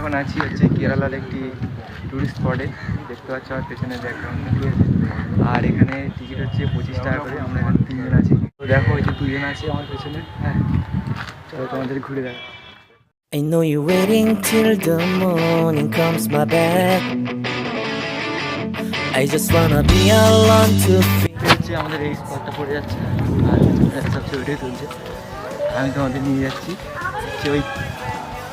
এখন আছি হচ্ছে কেরালার একটি টুরিস্ট স্পটে দেখতে পাচ্ছ আমার পেছনে ব্যাকগ্রাউন্ড আর এখানে টিকিট হচ্ছে পঁচিশ টাকা করে। আমরা এখানে তিনজন আছি। তো দেখো এই যে দুজন আছে আমার পেছনে। হ্যাঁ। চলো তোমাদের ঘুরে দেখো। I know you're waiting till the morning comes my back. I just wanna be alone to feel. হচ্ছে আমাদের এই স্পটটা পড়ে যাচ্ছে। আর সব ছবিটাই তুলছে। আমি তোমাদের নিয়ে যাচ্ছি। যে ওই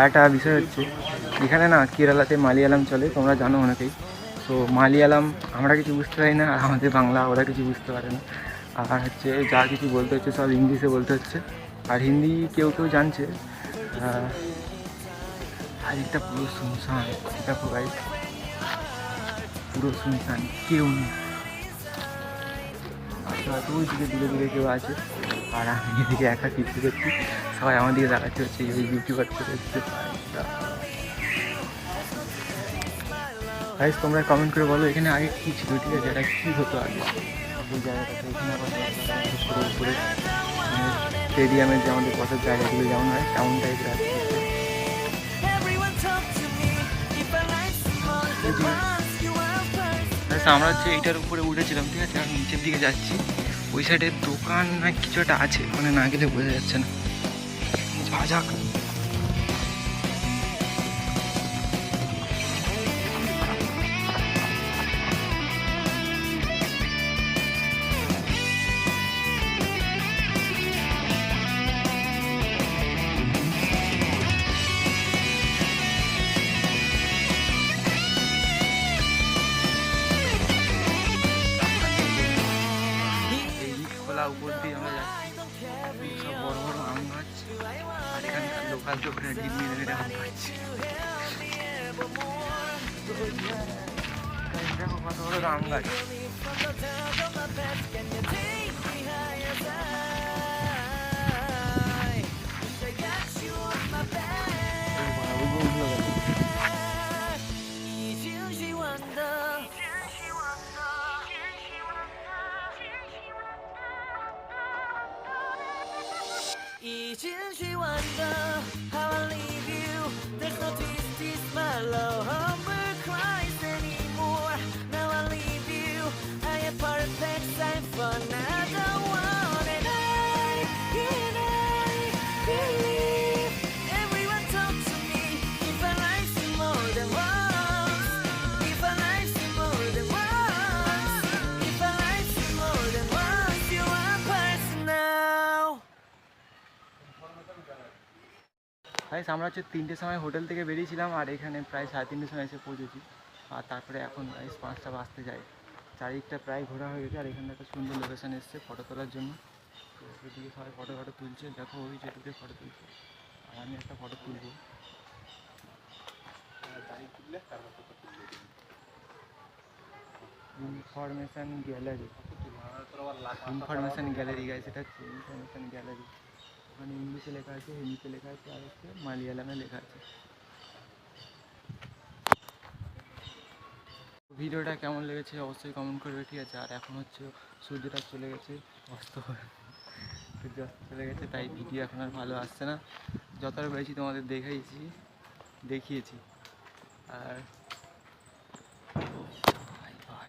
আর একটা বিষয় হচ্ছে, এখানে না কেরালাতে মালিয়ালাম চলে, তোমরা জানো অনেকেই। তো মালিয়ালাম, আমরা কিছু বুঝতে পারি না, আর আমাদের বাংলা, ওরা কিছু বুঝতে পারে না। আর হচ্ছে, যা কিছু বলতে হচ্ছে, সব ইংলিশে বলতে হচ্ছে। আর হিন্দি কেউ কেউ জানছে। আর এটা পুরো শুনশান দেখো ভাই পুরো শুনশান, কেউ নেই। আচ্ছা ওই দিকে দূরে দূরে কেউ আছে, আর আমি এদিকে একা ফিরতে করছি সবাই আমার দিকে দাঁড়াচ্ছে হচ্ছে এই ইউটিউবার করে হচ্ছে গাইস তোমরা কমেন্ট করে বলো, এখানে আগে কী ছিল, ঠিক আছে? এটা কী হতো আগে? ওই জায়গাটাতে এখানে আবার স্টেডিয়ামের যে আমাদের বসার জায়গাগুলো যেমন হয়, তেমন টাইপের আমরা হচ্ছে এইটার উপরে উঠেছিলাম, ঠিক আছে? আর নিচের দিকে যাচ্ছি। ওই সাইডে দোকান না কিছু একটা আছে মানে না গেলে বোঝা যাচ্ছে না। যা I'll joke and give me a little much. Kayıtlarım var, doğru da anlar. 千寻万的好。guys আমরা হচ্ছে তিনটের সময় হোটেল থেকে বেরিয়েছিলাম আর এখানে প্রায় সাড়ে তিনটের সময় এসে পৌঁছেছি। আর তারপরে এখন গাইস পাঁচটা বাজতে যায়। চারিদিকটা প্রায় ঘোরা হয়ে গেছে আর এখানে একটা সুন্দর লোকেশন এসছে ফটো তোলার জন্য। এদিকে সবাই ফটো ফটো তুলছে। দেখো ওই যেটুকু ফটো তুলছে। আর আমি একটা ফটো তুলবো। Information gallery information gallery guys এটা হচ্ছে ইনফরমেশন গ্যালারি ওখানে ইংলিশে লেখা আছে, হিন্দিতে লেখা আছে, আর হচ্ছে মালিয়ালামে লেখা আছে। ভিডিওটা কেমন লেগেছে অবশ্যই কমেন্ট করবে ঠিক আছে আর এখন হচ্ছে সূর্যটা চলে গেছে, অস্ত সূর্য অস্ত চলে গেছে, তাই ভিডিও এখন আর ভালো আসছে না। যতটা পেরেছি তোমাদের দেখাইছি, দেখিয়েছি। আর